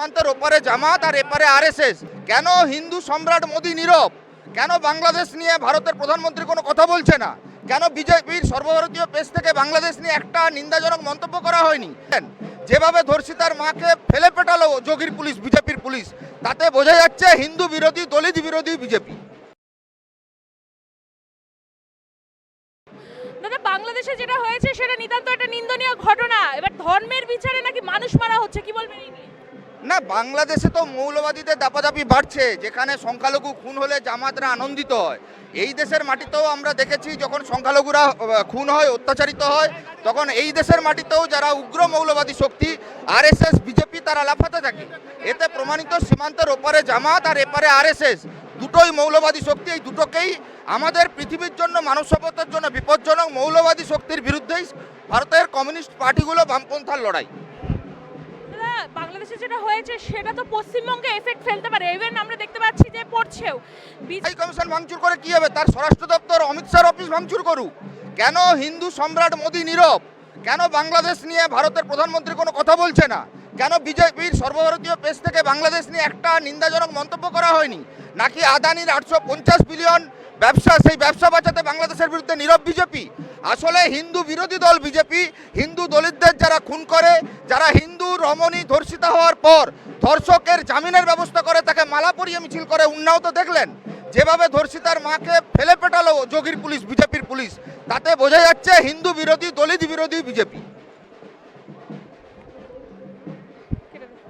সীমান্তের ওপারে জামাত আর এপারে আরএসএস। কেন হিন্দু সম্রাট মোদী নীরব? কেন বাংলাদেশ নিয়ে ভারতের প্রধানমন্ত্রী কোনো কথা বলছে না? কেন বিজেপির সর্বভারতীয় পেজ থেকে বাংলাদেশ নিয়ে একটা নিন্দাজনক মন্তব্য করা হয়নি? যেভাবে ধর্ষিতার মাকে ফেলে পেটালো যোগীর পুলিশ, বিজেপির পুলিশ, তাতে বোঝা যাচ্ছে হিন্দু বিরোধী, দলিত বিরোধী বিজেপি। দাদা, বাংলাদেশে যেটা হয়েছে, সেটা নিতান্ত একটা নিন্দনীয় ঘটনা। এবার ধর্মের বিচারে নাকি মানুষ মারা হচ্ছে, কি বলবেন? না, বাংলাদেশে তো মৌলবাদীদের দাপাদাপি বাড়ছে, যেখানে সংখ্যালঘু খুন হলে জামাতরা আনন্দিত হয়। এই দেশের মাটিতেও আমরা দেখেছি, যখন সংখ্যালঘুরা খুন হয়, অত্যাচারিত হয়, তখন এই দেশের মাটিতেও যারা উগ্র মৌলবাদী শক্তি, আরএসএস, বিজেপি, তারা লাফাতে থাকে। এতে প্রমাণিত সীমান্তের ওপারে জামাত আর এপারে আরএসএস, দুটোই মৌলবাদী শক্তি, এই দুটোকেই আমাদের পৃথিবীর জন্য মানব সভ্যতার জন্য বিপজ্জনক মৌলবাদী শক্তির বিরুদ্ধেই ভারতের কমিউনিস্ট পার্টিগুলো বামপন্থার লড়াই। বাংলাদেশে যেটা হয়েছে, সেটা তো পশ্চিমবঙ্গে এফেক্ট ফেলতে পারে। ইভেন আমরা দেখতে পাচ্ছি যে পড়ছেও। বি- হাই কমিশন ভাঙচুর করে কি হবে? তার স্বরাষ্ট্র দপ্তর অমিত শাহর অফিস ভাঙচুর করুক। কেন হিন্দু সম্রাট মোদী নীরব? কেন বাংলাদেশ নিয়ে ভারতের প্রধানমন্ত্রী কোনো কথা বলছে না? কেন বিজেপির সর্বভারতীয় পেজ থেকে বাংলাদেশ নিয়ে একটা নিন্দাজনক মন্তব্য করা হয়নি? নাকি আদানির আটশো পঞ্চাশ বিলিয়ন ব্যবসা, সেই ব্যবসা বাঁচাতে বাংলাদেশের বিরুদ্ধে নীরব বিজেপি। আসলে হিন্দু বিরোধী দল বিজেপি, হিন্দু দলিতদের যারা খুন করে, যারা হিন্দু রমণী ধর্ষিতা হওয়ার পর ধর্ষকের জামিনের ব্যবস্থা করে, তাকে মালা পরিয়ে মিছিল করে, উন্নাও তো দেখলেন। যেভাবে ধর্ষিতার মাকে ফেলে পেটালো যোগীর পুলিশ, বিজেপির পুলিশ, তাতে বোঝা যাচ্ছে হিন্দু বিরোধী, দলিত বিরোধী বিজেপি।